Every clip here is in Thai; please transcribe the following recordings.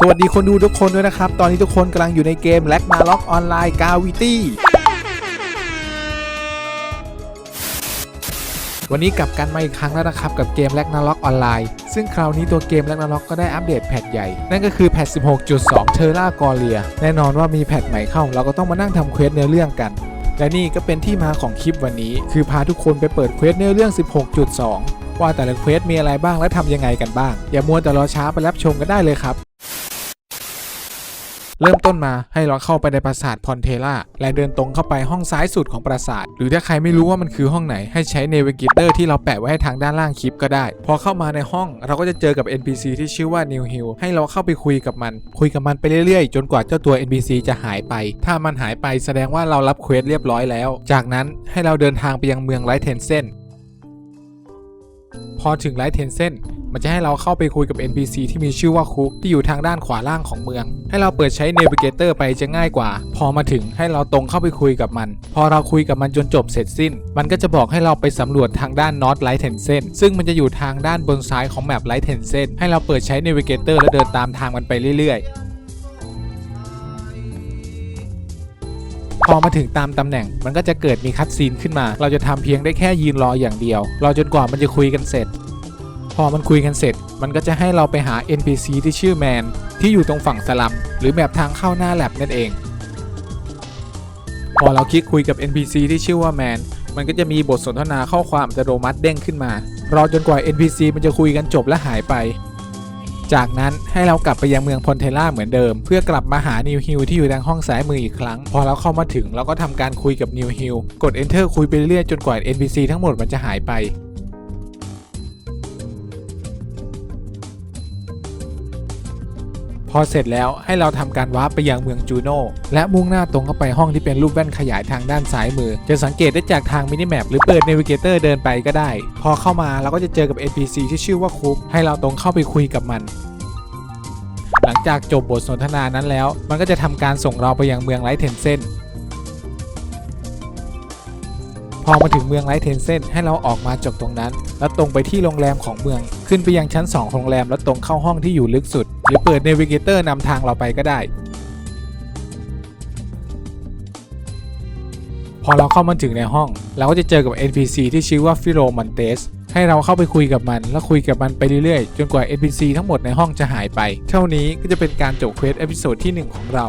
สวัสดีคนดูทุกคนด้วยนะครับ ตอนนี้ทุกคนกำลังอยู่ในเกมแล็กนาล็อกออนไลน์กาวิตี้วันนี้กลับกันมาอีกครั้งแล้วนะครับ กับเกมแล็กนาล็อกออนไลน์ซึ่งคราวนี้ตัวเกมแล็กนาล็อกก็ได้อัปเดตแพทใหญ่ นั่นก็คือแพท 16.2 เทอร่ากอเลีย แน่นอนว่ามีแพทใหม่เข้า เราก็ต้องมานั่งทำเควสเนื้อเรื่องกัน และนี่ก็เป็นที่มาของคลิปวันนี้ คือพาทุกคนไปเปิดเควสเนื้อเรื่อง 16.2 ว่าแต่ละเควสมีอะไรบ้างและทำยังไงกันบ้าง อย่ามัวแต่รอช้าไปรับชมกันได้เลยครับ เริ่มต้นมาให้เราเข้าไปในปราสาทพอนเทล่าและเดินตรงเข้าไปห้องซ้ายสุดของปราสาท หรือถ้าใครไม่รู้ว่ามันคือห้องไหนให้ใช้เนวิเกเตอร์ที่เราแปะไว้ให้ทางด้านล่างคลิปก็ได้ พอเข้ามาในห้องเราก็จะเจอกับ NPC ที่ชื่อว่า New Hill ให้เราเข้าไปคุยกับมัน คุยกับมันไปเรื่อยๆ จนกว่าเจ้าตัว NPC จะหายไป ถ้ามันหายไปแสดงว่าเรารับเควสเรียบร้อยแล้ว จากนั้นให้เราเดินทางไปยังเมืองไลท์เทนเซนพอถึงไลท์เทนเซน มันจะให้เราเข้าไปคุยกับ NPC ที่มีชื่อว่าคุกที่อยู่ทางด้านขวาล่างของเมือง ให้เราเปิดใช้ Navigator ไปจะง่ายกว่า พอมาถึงให้เราตรงเข้าไปคุยกับมัน พอเราคุยกับมันจนจบเสร็จสิ้น มันก็จะบอกให้เราไปสำรวจทางด้าน North Light t e n s e n ซึ่งมันจะอยู่ทางด้านบนซ้ายของแมป Light t e n s e n ให้เราเปิดใช้ Navigator แล้วเดินตามทางมันไปเรื่อยๆพอมาถึงตามตำแหน่งมันก็จะเกิดมีคัดซีนขึ้นมา เราจะทำเพียงได้แค่ยืนรออย่างเดียว รอจนกว่ามันจะคุยกันเสร็จ อมันคุยกันเสร็จ มันก็จะให้เราไปหา NPC ที่ชื่อแมน ที่อยู่ตรงฝั่งสลัม หรือแบบทางเข้าหน้าแลบนั่นเอง พอเราคลิกคุยกับ NPC ที่ชื่อว่าแมน มันก็จะมีบทสนทนาข้อความอัตโนมัติเด้งขึ้นมา รอจนกว่า NPC มันจะคุยกันจบและหายไป จากนั้นให้เรากลับไปยังเมืองพอนเทล่าเหมือนเดิม เพื่อกลับมาหานิวฮิลที่อยู่ทางห้องซ้ายมืออีกครั้ง พอเราเข้ามาถึงเราก็ทำการคุยกับนิวฮิลกด Enter คุยไปเรื่อยจนกว่า NPC ทั้งหมดมันจะหายไป พอเสร็จแล้วให้เราทำการวาร์ปไปยังเมืองจูโน่และมุ่งหน้าตรงเข้าไปห้องที่เป็นรูปแว่นขยายทางด้านซ้ายมือ จะสังเกตได้จากทางมินิแมปหรือเปิดเนวิเกเตอร์เดินไปก็ได้ พอเข้ามาเราก็จะเจอกับ NPC ที่ชื่อว่าคุกให้เราตรงเข้าไปคุยกับมันหลังจากจบบทสนทนานั้นแล้ว มันก็จะทำการส่งเราไปยังเมืองไลท์เทนเซน พอมาถึงเมืองไลท์เทนเซนให้เราออกมาจากตรงนั้น แล้วตรงไปที่โรงแรมของเมือง ขึ้นไปยังชั้น 2 ของโรงแรมแล้วตรงเข้าห้องที่อยู่ลึกสุด หรือเปิดเนวิเกเตอร์นำทางเราไปก็ได้ พอเราเข้ามาถึงในห้อง เราก็จะเจอกับ NPC ที่ชื่อว่าฟิโรมันเตสให้เราเข้าไปคุยกับมัน แล้วคุยกับมันไปเรื่อยๆ จนกว่า NPC ทั้งหมดในห้องจะหายไป เท่านี้ก็จะเป็นการจบเควสเอพิโซดที่ 1 ของเรา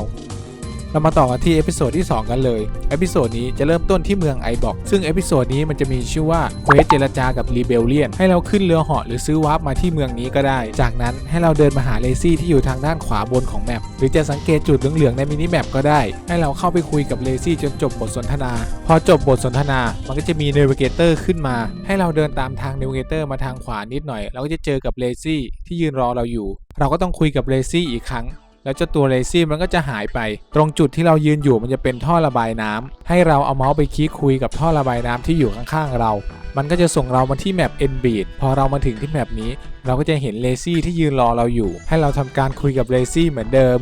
เรามาต่อกันที่เอพิโซดที่ 2 กันเลยเอพิโซดนี้จะเริ่มต้นที่เมืองไอบอกซึ่งเอพิโซดนี้มันจะมีชื่อว่าเควสเจรจากับรีเบลเลียนให้เราขึ้นเรือเหาะหรือซื้อวาร์ปมาที่เมืองนี้ก็ได้ จากนั้นให้เราเดินมาหาเลซี่ที่อยู่ทางด้านขวาบนของแมปหรือจะสังเกตจุดเหลืองๆในมินิแมปก็ได้ ให้เราเข้าไปคุยกับเลซี่จนจบบทสนทนา พอจบบทสนทนา มันก็จะมีเนวิเกเตอร์ขึ้นมา ให้เราเดินตามทางเนวิเกเตอร์มาทางขวานิดหน่อยเราก็จะเจอกับเลซี่ที่ยืนรอเราอยู่ เราก็ต้องคุยกับเลซี่อีกครั้ง แล้วเจ้าตัวเลซี่มันก็จะหายไป ตรงจุดที่เรายืนอยู่มันจะเป็นท่อระบายน้ำให้เราเอาเมาส์ไปคลิกคุยกับท่อระบายน้ำที่อยู่ข้างๆเรา มันก็จะส่งเรามาที่แมป n b e a t พอเรามาถึงที่แมปนี้ เราก็จะเห็นเลซี่ที่ยืนรอเราอยู่ ให้เราทำการคุยกับเลซี่เหมือนเดิม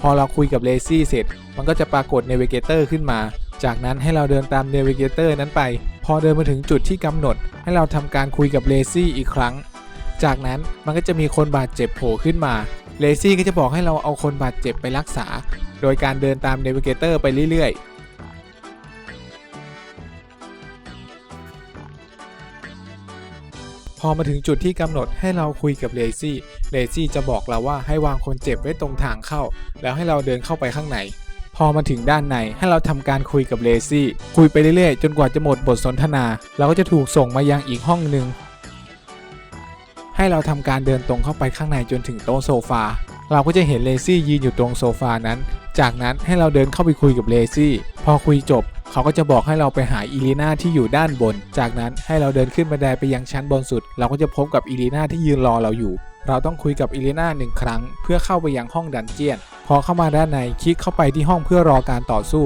พอเราคุยกับเลซี่เสร็จ มันก็จะปรากฏเนวิเกเตอร์ขึ้นมา จากนั้นให้เราเดินตามเนวิเกเตอร์นั้นไป พอเดินมาถึงจุดที่กำหนด ให้เราทำการคุยกับเลซี่อีกครั้ง จากนั้นมันก็จะมีคนบาดเจ็บโผล่ขึ้นมา เลซี่ก็จะบอกให้เราเอาคนบาดเจ็บไปรักษา โดยการเดินตามเนวิเกเตอร์ไปเรื่อยๆพอมาถึงจุดที่กำหนดให้เราคุยกับเลซี่ เลซี่จะบอกเราว่าให้วางคนเจ็บไว้ตรงทางเข้า แล้วให้เราเดินเข้าไปข้างใน พอมาถึงด้านในให้เราทำการคุยกับเลซี่ คุยไปเรื่อยๆ จนกว่าจะหมดบทสนทนา เราก็จะถูกส่งมายังอีกห้องหนึ่ง ให้เราทำการเดินตรงเข้าไปข้างในจนถึงโต๊ะโซฟา เราก็จะเห็นเลซี่ยืนอยู่ตรงโซฟานั้น จากนั้นให้เราเดินเข้าไปคุยกับเลซี่ พอคุยจบ เขาก็จะบอกให้เราไปหาอีลีนาที่อยู่ด้านบน จากนั้นให้เราเดินขึ้นบันไดไปยังชั้นบนสุด เราก็จะพบกับอีลีนาที่ยืนรอเราอยู่ เราต้องคุยกับอีลีนาหนึ่งครั้ง เพื่อเข้าไปยังห้องดันเจียน พอเข้ามาด้านในคลิกเข้าไปที่ห้องเพื่อรอการต่อสู้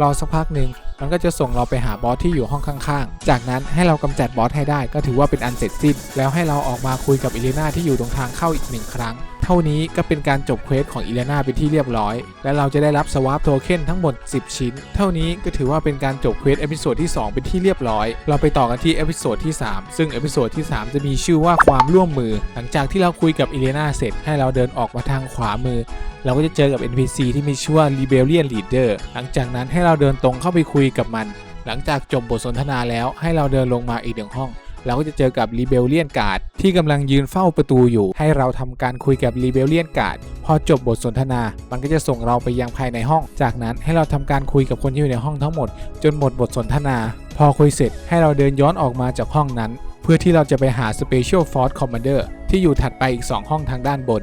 รอสักพักหนึ่ง มันก็จะส่งเราไปหาบอสที่อยู่ห้องข้างๆ จากนั้นให้เรากำจัดบอสให้ได้ก็ถือว่าเป็นอันเสร็จสิ้น แล้วให้เราออกมาคุยกับอิเลนาที่อยู่ตรงทางเข้าอีกหนึ่งครั้ง เท่านี้ก็เป็นการจบเควสของอีเลนาเป็นที่เรียบร้อย และเราจะได้รับสวาปโทเค็นทั้งหมด 10 ชิ้น เท่านี้ก็ถือว่าเป็นการจบเควสเอพิโซดที่ 2 เป็นที่เรียบร้อย เราไปต่อกันที่เอพิโซดที่ 3 ซึ่งเอพิโซดที่ 3 จะมีชื่อว่าความร่วมมือ หลังจากที่เราคุยกับอีเลนาเสร็จให้เราเดินออกมาทางขวามือเราก็จะเจอกับ NPC ที่มีชื่อว่า Rebellion Leader หลังจากนั้นให้เราเดินตรงเข้าไปคุยกับมัน หลังจากจบบทสนทนาแล้วให้เราเดินลงมาอีกหนึ่งห้อง เราก็จะเจอกับรีเบลเลียนกาดที่กำลังยืนเฝ้าประตูอยู่ ให้เราทำการคุยกับรีเบลเลียนกาดพอจบบทสนทนา มันก็จะส่งเราไปยังภายในห้อง จากนั้นให้เราทำการคุยกับคนที่อยู่ในห้องทั้งหมด จนหมดบทสนทนา พอคุยเสร็จให้เราเดินย้อนออกมาจากห้องนั้น เพื่อที่เราจะไปหา Special Force Commander ที่อยู่ถัดไปอีก 2 ห้องทางด้านบน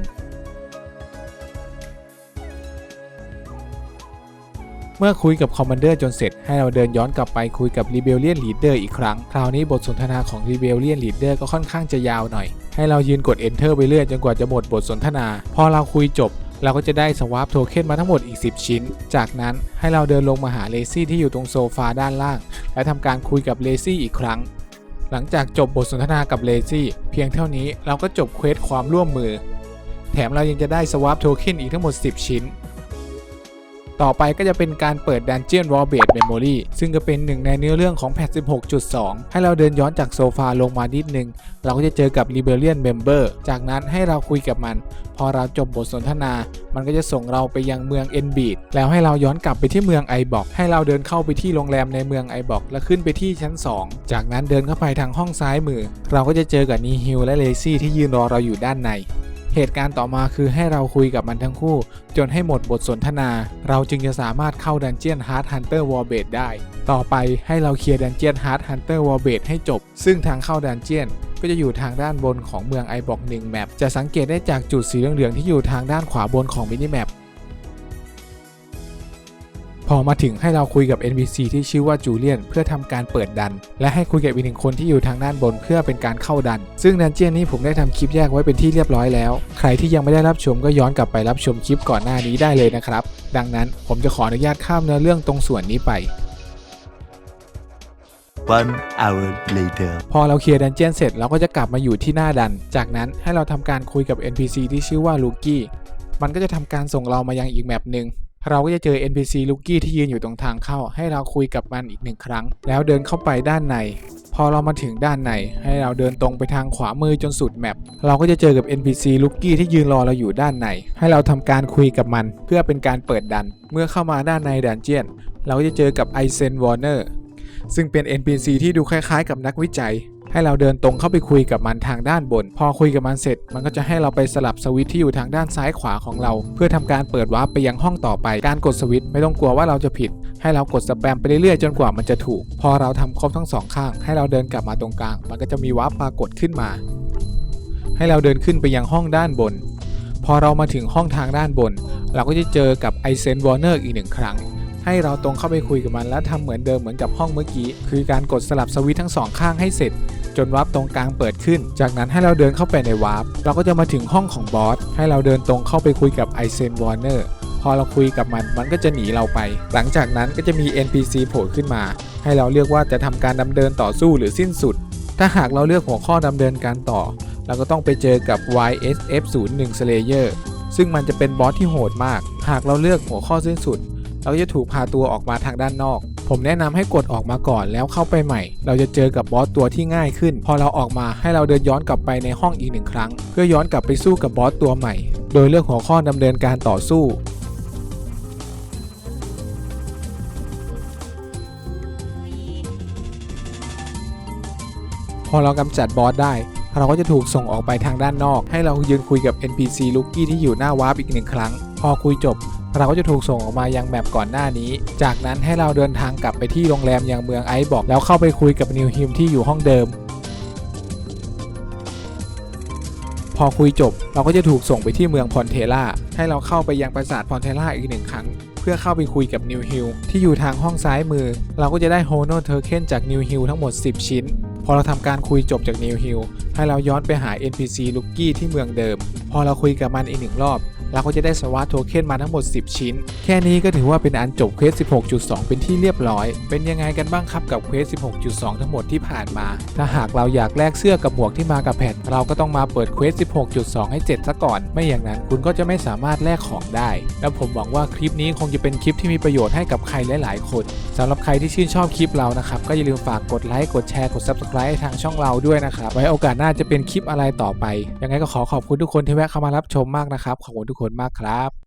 มื่อคุยกับคอมมานเดอร์จนเสร็จ ให้เราเดินย้อนกลับไปคุยกับ Rebellion Leader อีกครั้ง คราวนี้บทสนทนาของ Rebellion Leader ก็ค่อนข้างจะยาวหน่อย ให้เรายืนกด Enter ไปเรื่อยจนกว่าจะหมดบทสนทนา พอเราคุยจบเราก็จะได้สวาปโทเค็นมาทั้งหมดอีก 10 ชิ้น จากนั้นให้เราเดินลงมาหาเลซี่ที่อยู่ตรงโซฟาด้านล่าง และทำการคุยกับเลซี่อีกครั้ง หลังจากจบบทสนทนากับเลซี่เพียงเท่านี้เราก็จบเควสความร่วมมือ แถมเรายังจะได้สวาปโทเค็นอีกทั้งหมด 10 ชิ้น ต่อไปก็จะเป็นการเปิด Dungeon War Base Memory ซึ่งก็เป็นหนึ่งในเนื้อเรื่องของแพท16.2 ให้เราเดินย้อนจากโซฟาลงมานิดนึง เราก็จะเจอกับ Rebellion Member จากนั้นให้เราคุยกับมัน พอเราจบบทสนทนา มันก็จะส่งเราไปยังเมือง e n b e a t แล้วให้เราย้อนกลับไปที่เมือง i b o x ให้เราเดินเข้าไปที่โรงแรมในเมือง i b o x แล้วขึ้นไปที่ชั้น 2 จากนั้นเดินเข้าไปทางห้องซ้ายมือ เราก็จะเจอกับนีฮิลและเลซี่ที่ยืนรอเราอยู่ด้านใน เหตุการณ์ต่อมาคือให้เราคุยกับมันทั้งคู่ จนให้หมดบทสนทนา เราจึงจะสามารถเข้าดันเจียนฮาร์ดฮันเตอร์วอลเบดได้ ต่อไปให้เราเคลียร์ดันเจียนฮาร์ดฮันเตอร์วอลเบดให้จบ ซึ่งทางเข้าดันเจียนก็จะอยู่ทางด้านบนของเมืองไอบอกหนึ่งแมปจะสังเกตได้จากจุดสีเหลืองๆที่อยู่ทางด้านขวาบนของมินิแมป พอมาถึงให้เราคุยกับ NPC ที่ชื่อว่าจูเลียนเพื่อทำการเปิดดัน และให้คุยกับอีกหนึ่งคนที่อยู่ทางด้านบนเพื่อเป็นการเข้าดัน ซึ่งดันเจียนนี้ผมได้ทำคลิปแยกไว้เป็นที่เรียบร้อยแล้ว ใครที่ยังไม่ได้รับชมก็ย้อนกลับไปรับชมคลิปก่อนหน้านี้ได้เลยนะครับ ดังนั้นผมจะขออนุญาตข้ามเนื้อเรื่องตรงส่วนนี้ไป One hour later. พอเราเคลียร์ดันเจียนเสร็จเราก็จะกลับมาอยู่ที่หน้าดัน จากนั้นให้เราทำการคุยกับ NPC ที่ชื่อว่าลูกี้ มันก็จะทำการส่งเรามายังอีกแมปหนึ่ง เราก็จะเจอ NPC ลูกี้ที่ยืนอยู่ตรงทางเข้า ให้เราคุยกับมันอีกหนึ่งครั้ง แล้วเดินเข้าไปด้านใน พอเรามาถึงด้านใน ให้เราเดินตรงไปทางขวามือจนสุดแมปเราก็จะเจอกับ NPC ลูกี้ที่ยืนรอเราอยู่ด้านใน ให้เราทำการคุยกับมัน เพื่อเป็นการเปิดดัน เมื่อเข้ามาด้านในดันเจียน เราก็จะเจอกับไอเซนวอร์เนอร์ซึ่งเป็น NPC ที่ดูคล้ายๆ กับนักวิจัย ให้เราเดินตรงเข้าไปคุยกับมันทางด้านบน พอคุยกับมันเสร็จ มันก็จะให้เราไปสลับสวิตที่อยู่ทางด้านซ้ายขวาของเรา เพื่อทำการเปิดวาร์ปไปยังห้องต่อไป การกดสวิตไม่ต้องกลัวว่าเราจะผิด ให้เรากดสแปมไปเรื่อยๆจนกว่ามันจะถูก พอเราทำครบทั้งสองข้าง ให้เราเดินกลับมาตรงกลาง มันก็จะมีวาร์ปปรากฏขึ้นมา ให้เราเดินขึ้นไปยังห้องด้านบน พอเรามาถึงห้องทางด้านบน เราก็จะเจอกับไอเซนวอร์เนอร์อีกหนึ่งครั้งให้เราตรงเข้าไปคุยกับมันและทำเหมือนเดิมเหมือนกับห้องเมื่อกี้ คือการกดสลับสวิตทั้งสองข้างให้เสร็จ จนวาร์ปตรงกลางเปิดขึ้น จากนั้นให้เราเดินเข้าไปในวาร์ปเราก็จะมาถึงห้องของบอสให้เราเดินตรงเข้าไปคุยกับไอเซนวอร์เนอร์พอเราคุยกับมันมันก็จะหนีเราไป หลังจากนั้นก็จะมี NPC โผล่ขึ้นมา ให้เราเลือกว่าจะทำการดำเนินต่อสู้หรือสิ้นสุด ถ้าหากเราเลือกหัวข้อดำเนินการต่อ เราก็ต้องไปเจอกับ YSF01 Slayer ซึ่งมันจะเป็นบอสที่โหดมาก หากเราเลือกหัวข้อสิ้นสุด เราจะถูกพาตัวออกมาทางด้านนอก ผมแนะนำให้กดออกมาก่อนแล้วเข้าไปใหม่ เราจะเจอกับบอสตัวที่ง่ายขึ้น พอเราออกมาให้เราเดินย้อนกลับไปในห้องอีกหนึ่งครั้ง เพื่อย้อนกลับไปสู้กับบอสตัวใหม่ โดยเลือกหัวข้อดำเนินการต่อสู้พอเรากำจัดบอสได้ เราก็จะถูกส่งออกไปทางด้านนอก ให้เรายืนคุยกับ NPC ลูกี้ที่อยู่หน้าวาร์ปอีกหนึ่งครั้ง พอคุยจบ เราก็จะถูกส่งออกมายังแมปก่อนหน้านี้ จากนั้นให้เราเดินทางกลับไปที่โรงแรมอยังเมืองไอซ์บอก แล้วเข้าไปคุยกับนิวฮิมที่อยู่ห้องเดิม พอคุยจบเราก็จะถูกส่งไปที่เมืองพอนเทล่าให้เราเข้าไปยังปราสาทพอนเทล่าอีกหนึ่งครั้ง เพื่อเข้าไปคุยกับนิวฮิลที่อยู่ทางห้องซ้ายมือ เราก็จะได้โฮโนเทอร์เคนจากนิวฮิลทั้งหมด 10 ชิ้นพอเราทำการคุยจบจากนิวฮิลให้เราย้อนไปหา NPC ลูกี้ที่เมืองเดิม พอเราคุยกับมันอีกหนึ่งรอบ เราก็จะได้สวาโทเค็นมาทั้งหมด 10 ชิ้น แค่นี้ก็ถือว่าเป็นอันจบเควส 16.2 เป็นที่เรียบร้อย เป็นยังไงกันบ้างครับกับเควส 16.2 ทั้งหมดที่ผ่านมา ถ้าหากเราอยากแลกเสื้อกับหมวกที่มากับแผ่น เราก็ต้องมาเปิดเควส 16.2 ให้เสร็จซะก่อน ไม่อย่างนั้นคุณก็จะไม่สามารถแลกของได้ แล้วผมหวังว่าคลิปนี้คงจะเป็นคลิปที่มีประโยชน์ให้กับใครหลาย ๆ คนสำหรับใครที่ชื่นชอบคลิปเรานะครับก็อย่าลืมฝากกดไลค์กดแชร์กด subscribe ให้ทางช่องเราด้วยนะครับไว้โอกาสหน้าจะเป็นคลิปอะไรต่อไป ยังไงก็ขอขอบคุณทุกคนที่แวะเข้ามารับชมมากนะครับขอบคุณทุกคนมากครับ